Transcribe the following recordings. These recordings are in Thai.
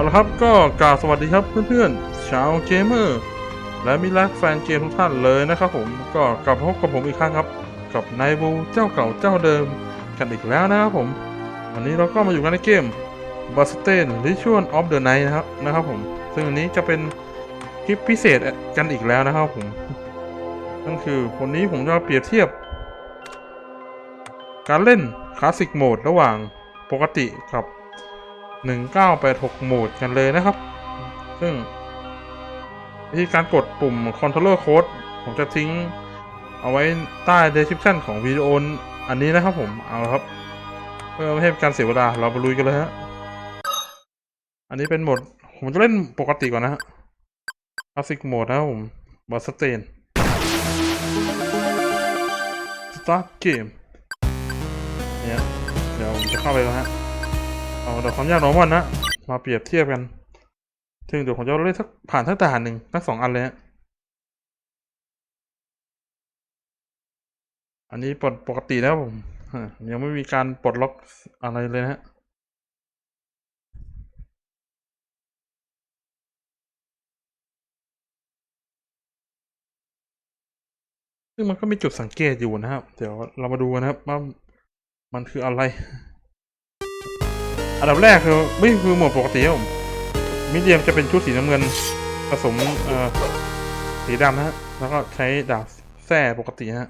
เอาละครับก็กล่าวสวัสดีครับเพื่อนๆชาวเกมเมอร์ และมิตรรักแฟนเกมทุกท่านเลยนะครับผมก็กลับพบกับผมอีกครั้งครับ กับนายบูเจ้าเก่าเจ้าเดิมกันอีกแล้วนะครับผมวันนี้เราก็มาอยู่กันในเกม b a s t e n Ritual of the Night นะครับนะครับผม ซึ่งอันนี้จะเป็นคลิปพิเศษกันอีกแล้วนะครับผมนั่นคือวันนี้ผมจะเปรียบเทียบ การเล่นคลาสสิกโหมดระหว่างปกติกับ 1986 โหมดกันเลยนะครับ ซึ่งวิธีการกดปุ่ม controller code ผมจะทิ้งเอาไว้ใต้ description ของวิดีโออันนี้นะครับผม เอาละครับ เพื่อไม่ให้การเสียเวลา เราไปลุยกันเลยฮะ อันนี้เป็นโหมด ผมจะเล่นปกติก่อนนะฮะ classic mode นะครับผม b u s t e n start game เนี่ยเดี๋ยวผมจะเข้าไปแล้วฮะ เอาดี๋ยวความยากน้อยวันนะมาเปรียบเทียบกันถึงเดี๋ยวผมจะเล่นสักผ่านทั้งด่านหนึ่งทั้งสองอันเลยฮะอันนี้ปลดปกตินะครับผมยังไม่มีการปลดล็อกอะไรเลยนะฮะซึ่งมันก็มีจุดสังเกตอยู่นะครับ เดี๋ยวเรามาดูกันนะครับว่ามันคืออะไร อันดับแรกคือไม่คือหมวดปกติครับผมมิเดียมจะเป็นชุดสีน้ำเงินผสมเอ่อสีดำนะฮะ แล้วก็ใช้ดาบแส้ปกติฮะ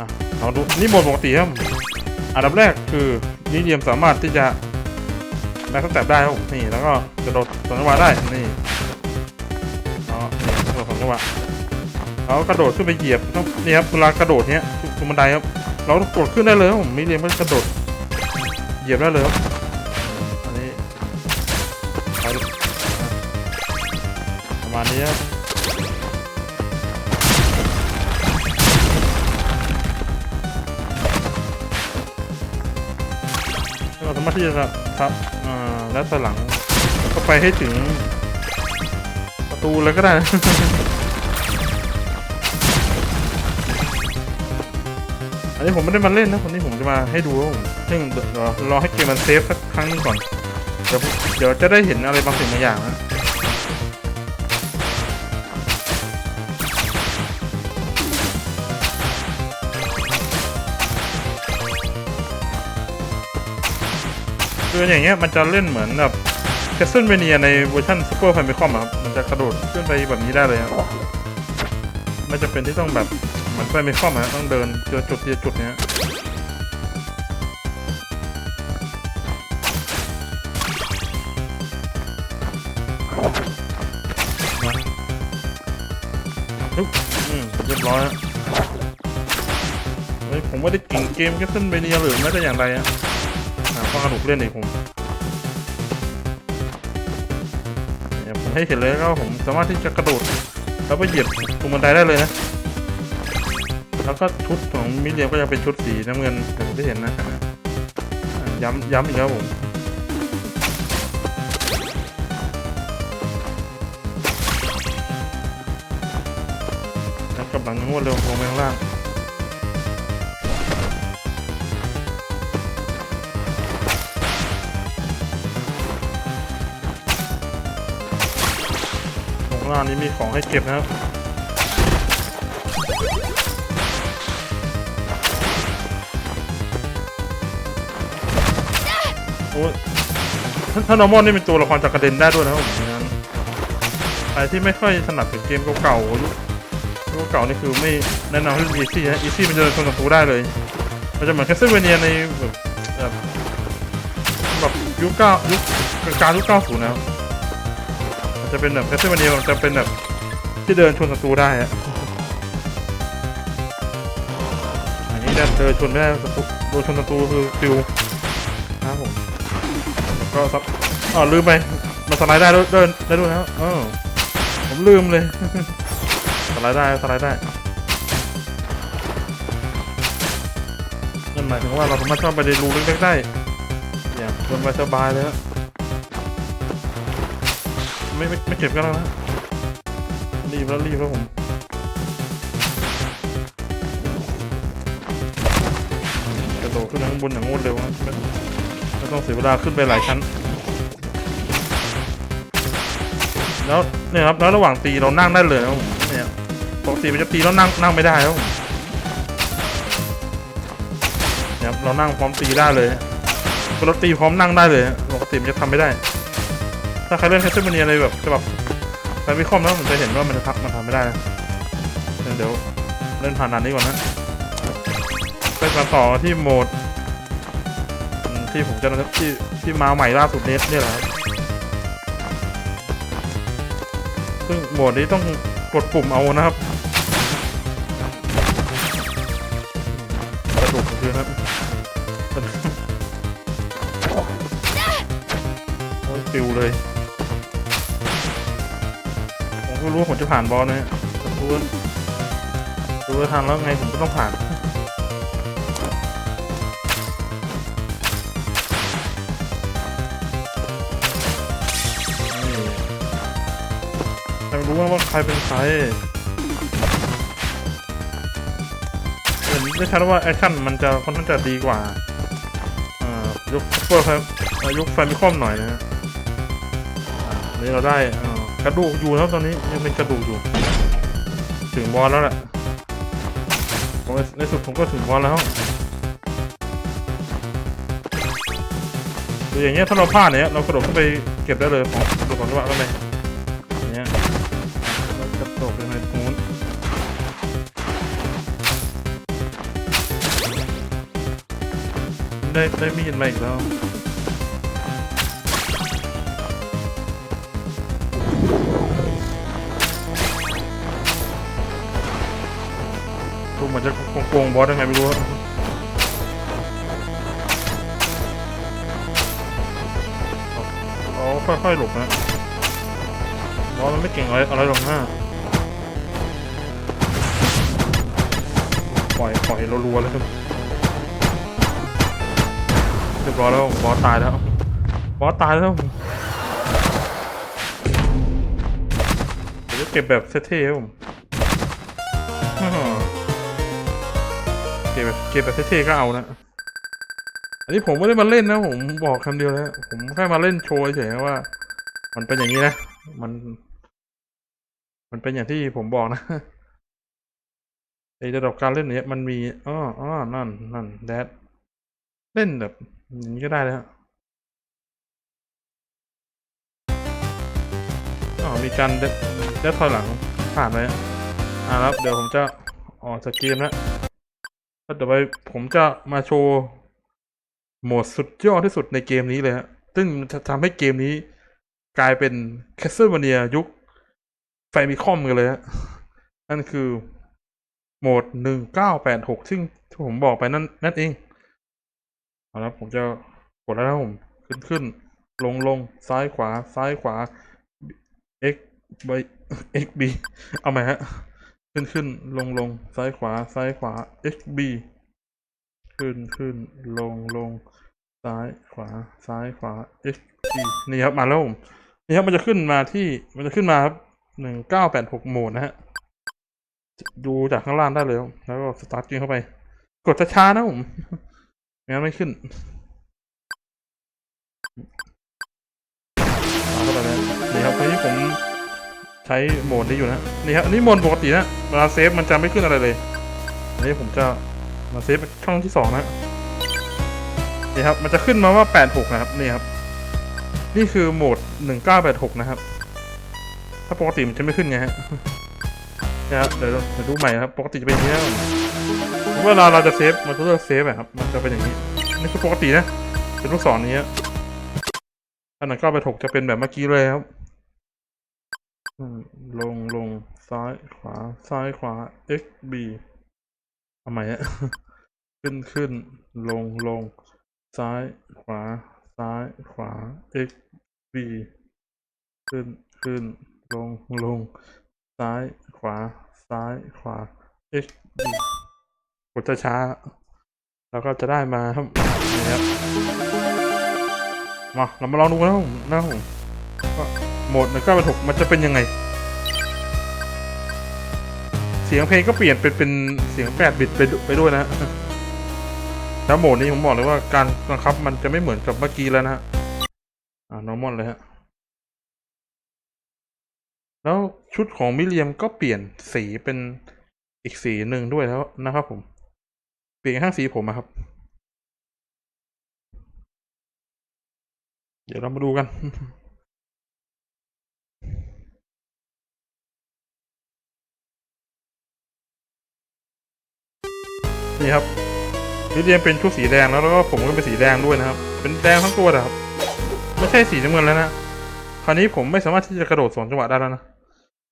อะเราดูนี่หมวดปกติครับอันดับแรกคือมิเดียมสามารถที่จะแบ็คสแต็ปได้ครับนี่แล้วก็กระโดดสองจังหวะได้นี่อ๋อนี่กระโดดสองจังหวะแล้วกระโดดขึ้นไปเหยียบต้องนี่ครับเวลากระโดดเนี้ยตรงบันไดครับเรากดขึ้นได้เลยครับผมมิเดียมก็กระโดด เหยียบได้เลยครับอันนี้ประมาณนี้ครับเราสามารถที่จะครับอ่าแล้วถอยหลังก็ไปให้ถึงประตูเลยก็ได้ อันนี้ผมไม่ได้มาเล่นนะคนนี้ผมจะมาให้ดูซึ่งเดี๋ยวรอให้เกมมันเซฟสักครั้งนึงก่อนเดี๋ยวเดี๋ยวจะได้เห็นอะไรบางสิ่งบางอย่างนะคืออย่างเงี้ยมันจะเล่นเหมือนแบบแคสเซิลเวเนียในเวอร์ชันซูเปอร์ไฟมิคอมครับ มันจะกระโดดขึ้นไปแบบนี้ได้เลยครับไม่จะเป็นที่ต้องแบบ เหมือนไฟมิคอมนต้องเดินเจอจุดเจอจุดเนี้ยอืมเรียบร้อยแล้วเฮ้ยผมไม่ได้เก่งเกมแคสเซิลเบเนียหรือแม้แต่อย่างใดอะหาความสนุกเล่นอีกผมเนี่ยผมให้เห็นเลยก็ผมสามารถที่จะกระโดดแล้วไปเหยียบตรงบันไดได้เลยนะ แล้วก็ชุดของมิเลียมก็จะเป็นชุดสีน้ำเงินอย่างที่เห็นนะย้ำย้ำอีกแล้วผมแล้วกำลังงวดเร็วลงไปข้างล่างลงข้างล่างนี้มีของให้เก็บนะครับ อ้ยถ้านอร์มอนนี่เป็นตัวละครจากกระเด็นได้ด้วยนะผมงั้นใครที่ไม่ค่อยถนัดกับเกมเก่าๆยุคเก่านี่คือไม่แนะนำให้เล่นอีซี่ฮะอีซี่มันจะชนกับตูได้เลยมันจะเหมือนแคสเซิลเวเนียในแบบแบบแบบยุคเก้ายุคกลางยุคเก้าศูนย์นะมันจะเป็นแบบแคสเซิลเวเนียมันจะเป็นแบบที่เดินชนศัตรูได้ฮะอันนี้เนี่ยเดินชนไม่ได้ศัตรูโดนชนศัตรูคือฟิว ก็ซับอ๋อลืมไป มันสไลด์ได้ด้วยได้ด้วยนะครับเออผมลืมเลย สไลด์ได้สไลด์ได้นั่นหมายถึงว่าเราสามารถเข้าไปในรูเล็กๆได้อย่างสบายสบายเลยฮะไม่ไม่ไม่เก็บกันแล้วนะรีบแล้วรีบแล้วผมกระโดดขึ้นข้างบนอย่างรวดเร็วนะไม่ ไม่ต้องเสียเวลาขึ้นไปหลายชั้น แล้วเนี่ยครับแล้วระหว่างตีเรานั่งได้เลยครับเนี่ยปกติมันจะตีแล้วนั่งนั่งไม่ได้ครับเนี่ยครับเรานั่งพร้อมตีได้เลยเราตีพร้อมนั่งได้เลยปกติมันจะทำไม่ได้ ถ้าใครเล่นแคสเซิลมาเนียอะไรแบบฉบับแฟนวิคอมแล้วมันจะเห็นว่ามันจะทำมันทำไม่ได้เดี๋ยวเล่นผ่านด่านนี้ก่อนนะไปมาต่อที่โหมด ที่ผมจะที่ที่มาใหม่ล่าสุดเนี้เนี่ยแหละครับซึ่งโหมดนี้ต้องกดปุ่มเอานะครับกระดูกคือครับโอ้ยฟิวเลย ผมก็รู้ว่าผมจะผ่านบอสนะฮะแต่รู้ว่ารู้ว่าทางแล้วไงผมก็ต้องผ่าน ใครรู้ว่าใครเป็นใครเห็นได้ชัดว่าแอคชั่นมันจะค่อนข้างจะดีกว่าอ่ายุคเปอร์ครับยุคแฟมิคอมหน่อยนะฮะนนี้เราได้กระดูกอยู่แล้วตอนนี้ยังเป็นกระดูกอยู่ ถึงบอลแล้วแหละในสุดผมก็ถึงบอลแล้วอย่างเงี้ยถ้าเราพลาดเนี้ยเรากระโดดเข้าไปเก็บได้เลยของดูของจังหวะก็เลยอย่างเงี้ย เราจะตกยังไงตรงนู้นได้ได้มีดมาอีกแล้วดูเหมือนจะโกงบอสยังไงไม่รู้อ๋อค่อยๆหลบนะบอสมันไม่เก่งอะไรอะไรหรอกนะ อยปล่อยรัวๆเลยครับเรียบร้อยแล้วบอสตายแล้วบอสตายแล้วเดี๋ยวจะเก็บแบบเท่ๆครับผมอ้าวเก็บแบบเก็บแบบเท่ๆก็เอานะอันนี้ผมไม่ได้มาเล่นนะผมบอกคำเดียวแล้วผมแค่มาเล่นโชว์เฉยๆว่า มันเป็นอย่างนี้นะ มัน มันเป็นอย่างที่ผมบอกนะ ไอระดับการเล่นเนี้ยมันมีอ้ออ้อนั่นนั่นแดดเล่นแบบอย่างนี้ก็ได้แล้วอ๋อมีการเดดเดถอยหลังผ่านไปอ่าแล้วเดี๋ยวผมจะออกจากเกมแล้วแล้วเดี๋ยวไปผมจะมาโชว์โหมดสุดยอดที่สุดในเกมนี้เลยฮะซึ่งจะทำให้เกมนี้กลายเป็น Castlevania ยุคไฟมีคอมกันเลยฮะนั่นคือ โหมดหนึ่งเก้าแปดหกซึ่งที่ผมบอกไปนั่นนั่นเองเอาละผมจะกดแล้วนะผมขึ้นขึ้นลงลงซ้ายขวาซ้ายขวา x b x b เอาใหมฮะ ขึ้นขึ้นลงลงซ้ายขวาซ้ายขวา x b ขึ้นขึ้นลงลงซ้ายขวาซ้ายขวา x b นี่ครับมาแล้วผมนี่ครับมันจะขึ้นมาที่มันจะขึ้นมาครับหนึ่งเก้าแปดหกโหมดนะฮะ ดูจากข้างล่างได้เลยแล้วก็สตาร์ทเกมเข้าไป กดช้าๆนะผมไม่งั้นไม่ขึ้นเอาเข้าไปเลยนี่ครับตอนนี้ผมใช้โหมดนี้อยู่นะนี่ครับอันนี้โหมดปกตินะเวลาเซฟมันจะไม่ขึ้นอะไรเลยอันนี้ผมจะมาเซฟช่องที่สองนะนี่ครับมันจะขึ้นมาว่าแปดหกนะครับนี่ครับ นี่คือโหมดหนึ่งเก้าแปดหกนะครับ ถ้าปกติมันจะไม่ขึ้นไงฮะ นะครับเดี๋ยวเดี๋ยวดูใหม่ครับ ปกติจะเป็นอย่างนี้นะเวลาเราจะเซฟ มันจะเลือกเซฟอะครับ มันจะเป็นอย่างนี้ นี่คือปกตินะ เป็นลูกศรนี้อันนั้นก็ไปถกจะเป็นแบบเมื่อกี้เลยครับ ลงลงซ้ายขวา ซ้ายขวา x b ทำไมอะขึ้นขึ้น ลงลง ซ้ายขวา ซ้ายขวา x b ขึ้นขึ้น ลงลง ซ้ายขวา ซ้ายขวา x กดช้าๆแล้วก็จะได้มาครับนี่ครับมาเรามาลองดูนะผมนะผมว่าโหมดหนึ่งเก้าแปดหกมันจะเป็นยังไง เสียงเพลงก็เปลี่ยนเป็นเป็นเสียงแปดบิตไปไปด้วยนะแล้วโหมดนี้ผมบอกเลยว่าการบังคับมันจะไม่เหมือนกับเมื่อกี้แล้วนะฮะอ่า normal เลยฮะ แล้วชุดของมิเรียมก็เปลี่ยนสีเป็นอีกสีหนึ่งด้วยแล้วนะครับผม เปลี่ยนข้างสีผมอะครับ เดี๋ยวเรามาดูกันนี่ครับลิเดียมเป็นชุดสีแดงแล้วแล้วก็ผมก็เป็นสีแดงด้วยนะครับ เป็นแดงทั้งตัวนะครับ ไม่ใช่สีน้ำเงินแล้วนะ คราวนี้ผมไม่สามารถที่จะกระโดดสองจังหวะได้แล้วนะ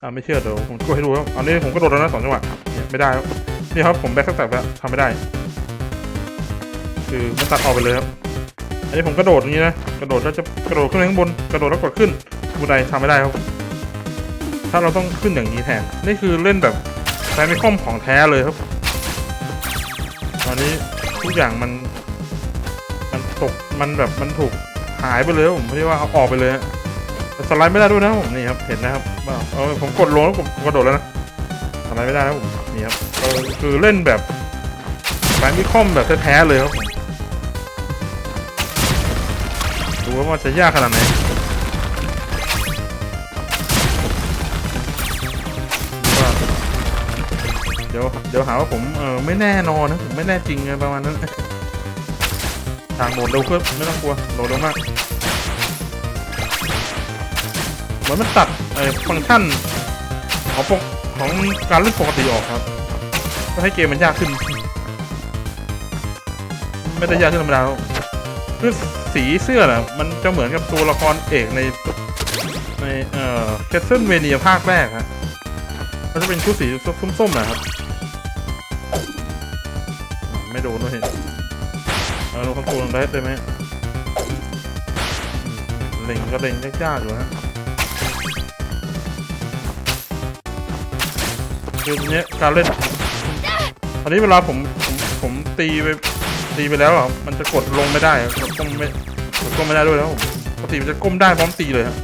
อ่าไม่เชื่อเดี๋ยวผมช่วยให้ดูครับอันนี้ผมกระโดดแล้วนะสองจังหวะเนี่ยไม่ได้แล้วนี่ครับผมแบ็คสเต็ปแล้วทำไม่ได้ คือมันตัดออกไปเลยครับอันนี้ผมกระโดดอย่างนี้นะกระโดดแล้วจะกระโดดขึ้นไปข้างบนกระโดดแล้วกดขึ้นบูไดทำไม่ได้ครับ ถ้าเราต้องขึ้นอย่างนี้แทนนี่คือเล่นแบบแฟมิคอมของแท้เลยครับ ตอนนี้ทุกอย่างมันมันตกมันแบบมันถูกหายไปเลยผมไม่ได้ว่าเอาออกไปเลยฮะ สไลด์ไม่ได้ด้วยนะผมนี่ครับเห็นนะครับว่าเอาผมกดลงแล้วผมกระโดดแล้วนะสไลด์ไม่ได้แล้วผมนี่ครับก็คือเล่นแบบแฟมิคอมแบบแท้ๆเลยครับดูว่ามันจะยากขนาดไหนว่าเดี๋ยวเดี๋ยวหาว่าผมเออไม่แน่นอนนะผมไม่แน่จริงไงประมาณนั้นทางโหมดเร็วขึ้นไม่ต้องกลัวโหลดเร็วมาก เหมือนมันตัดไอ้ฟังก์ชันของปกของการเล่นปกติออกครับก็ให้เกมมันยากขึ้น ไม่ได้ยากขึ้นธรรมดาคือสีเสื้อน่ะมันจะเหมือนกับตัวละครเอกในในเอ่อแคสเซิลเวเนียภาคแรกฮะมันจะเป็นชุดสีส้มๆนะครับ ไม่โดนด้วยเห็นเอาลงคอนโทรลได้ได้ไหมอืมเล็งก็เล็งยากๆอยู่ฮะ คือเนี้ยการเล่น อันนี้เวลาผมผมผมตีไปตีไปแล้วอะมันจะกดลงไม่ได้กดก้มไม่กดก้มไม่ได้ด้วยแล้วผมปกติมันจะก้มได้พร้อมตีเลยฮะ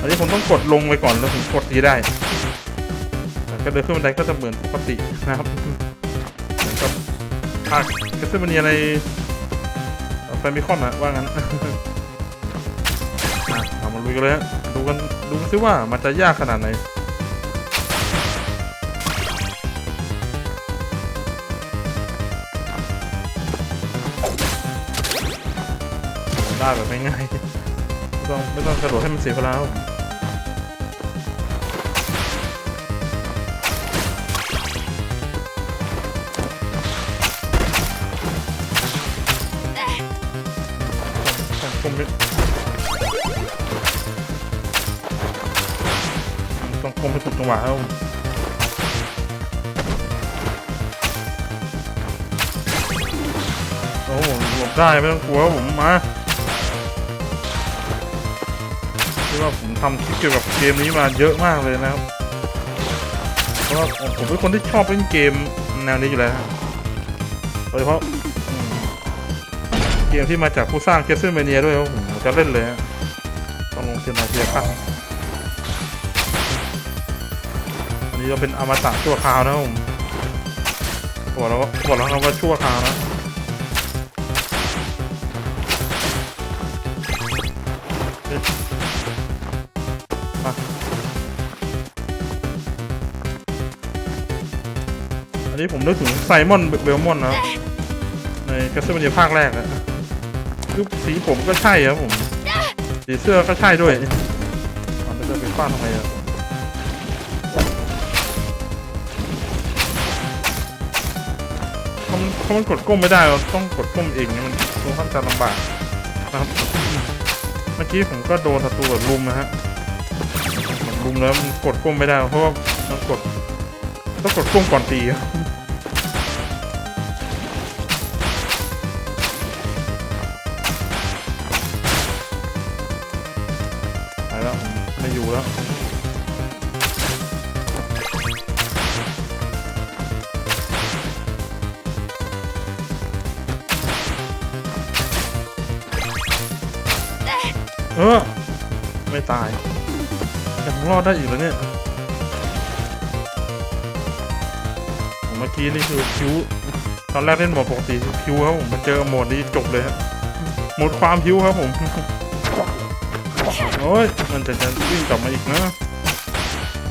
อันนี้ผมต้องกดลงไปก่อนแล้วถึงกดตีได้แต่ก็เดินขึ้นบันไดก็จะเหมือนปกตินะครับเหมือนกับภาคแคสเซิลเนียในแฟมิคอมอะว่างั้นเอามาลุยกันเลยฮะดูกันดูกันซิว่ามันจะยากขนาดไหน ได้แบบง่ายๆไม่ต้องไม่ต้องกระโดดให้มันเสียเวลาครับต้องก้มให้ต้องก้มให้ถูกจังหวะครับโอ้โหหลบได้ไม่ต้องกลัวผมมา ที่ว่าผมทำคลิปเกี่ยวกับเกมนี้มาเยอะมากเลยนะครับ เพราะว่าผมเป็นคนที่ชอบเล่นเกมแนวนี้อยู่แล้วโดยเฉพาะเกมที่มาจากผู้สร้างเกสเซนเมเนียด้วยผมจะเล่นเลยต้องลงเทียนนาเทียครับอันนี้เราเป็นอมตะชั่วคราวนะผมบอกแล้วว่าบอกแล้วครับว่าชั่วคราวนะ อันนี้ผมนึกถึงไซมอนเบลมอนนะในแคสเซิลเนียภาคแรกนะคือสีผมก็ใช่ครับผมสีเสื้อก็ใช่ด้วยมันจะไปฟาทำไมอะเขามันเขามันกดก้มไม่ได้เราต้องกดก้มเองมันค่อนข้างจะลำบากนะครับเมื่อกี้ผมก็โดนศัตรูแบบลุมนะฮะลุมแล้วมันกดก้มไม่ได้เพราะว่ามันกดต้องกดก้มก่อนตี แล้วเออไม่ตายยังรอดได้อีกแล้วเนี่ยเมื่อกี้นี่คือคิวตอนแรกเล่นหมดปกติคิวครับผมมาเจอหมดนี้จบเลยครับหมดความคิวครับผม โอ้ยมันจะจะวิ่งกลับมาอีกนะ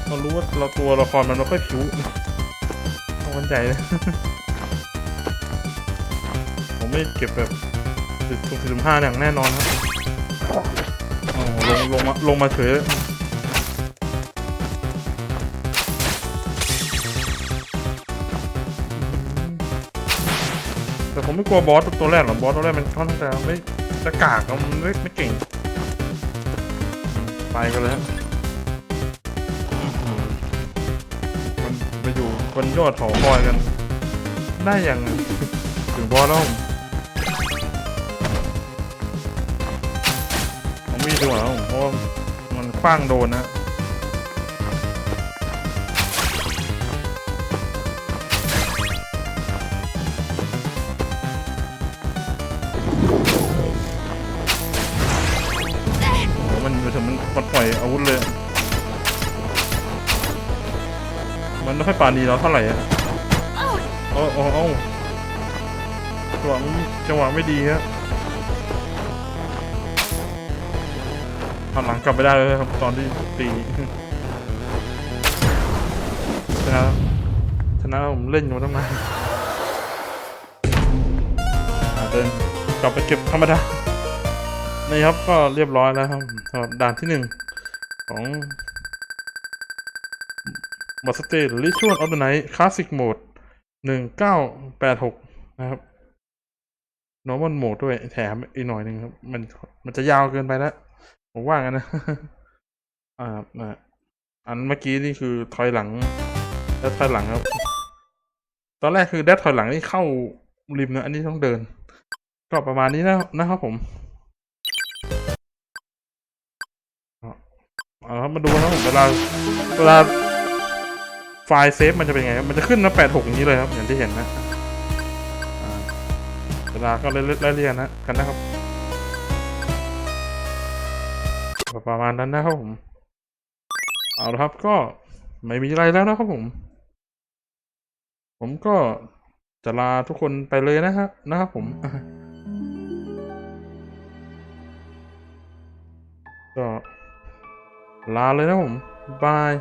เรารู้ว่าเราตัวละครมันไม่ค่อยผิวต้องมั่นใจเลยผมไม่เก็บแบบสิบสิบสิบห้าอย่างแน่นอนครับอ๋อลงลงมาลงมาเฉยแต่ผมไม่กลัวบอสตัวแรกหรอกบอสตัวแรกมันค่อนข้างจะไม่จะกากมันไม่ไม่เก่ง ไปกันเลยฮะมันไปอยู่บนยอดเขาคอยกัน ได้ยังไงถึงบอสแล้วผมมไม่ดีกว่าผมเพราะมันคว้างโดนนะ มันไม่ค่อยปราณีเราเท่าไหร่อะโอ้โอ้โอ้จังหวะไม่จังหวะไม่ดีฮะหันหลังกลับไปได้เลยครับตอนที่ตีชนะชนะผมเล่นอยู่ตั้งนานเดินกลับไปเก็บธรรมดานี่ครับก็เรียบร้อยแล้วครับสำหรับด่านที่หนึ่งของ บัสเตอร์ลิชวลออฟเดอะไนท์คลาสสิกโหมดหนึ่งเก้าแปดหกนะครับ normal mode ด้วยแถมอีกหน่อยหนึ่งครับ มันมันจะยาวเกินไปแล้ว ผมว่างั้นนะ อ่าอ่าอันเมื่อกี้นี่คือถอยหลังแล้วถอยหลังครับ ตอนแรกคือแดดถอยหลังนี่เข้าริมนะ อันนี้ต้องเดิน ก็ประมาณนี้นะนะครับผมเอาครับมาดูนะผมเวลาเวลา ไฟล์เซฟมันจะเป็นไงครับมันจะขึ้นนะแปดหกอย่างนี้เลยครับ อย่างที่เห็นนะเวลาก็ไล่ไล่เรียนนะกันนะครับ ประมาณนั้นนะครับผม เอาละครับก็ไม่มีอะไรแล้วนะครับผม ผมก็จะลาทุกคนไปเลยนะครับนะครับผมก็ลาเลยนะผมบาย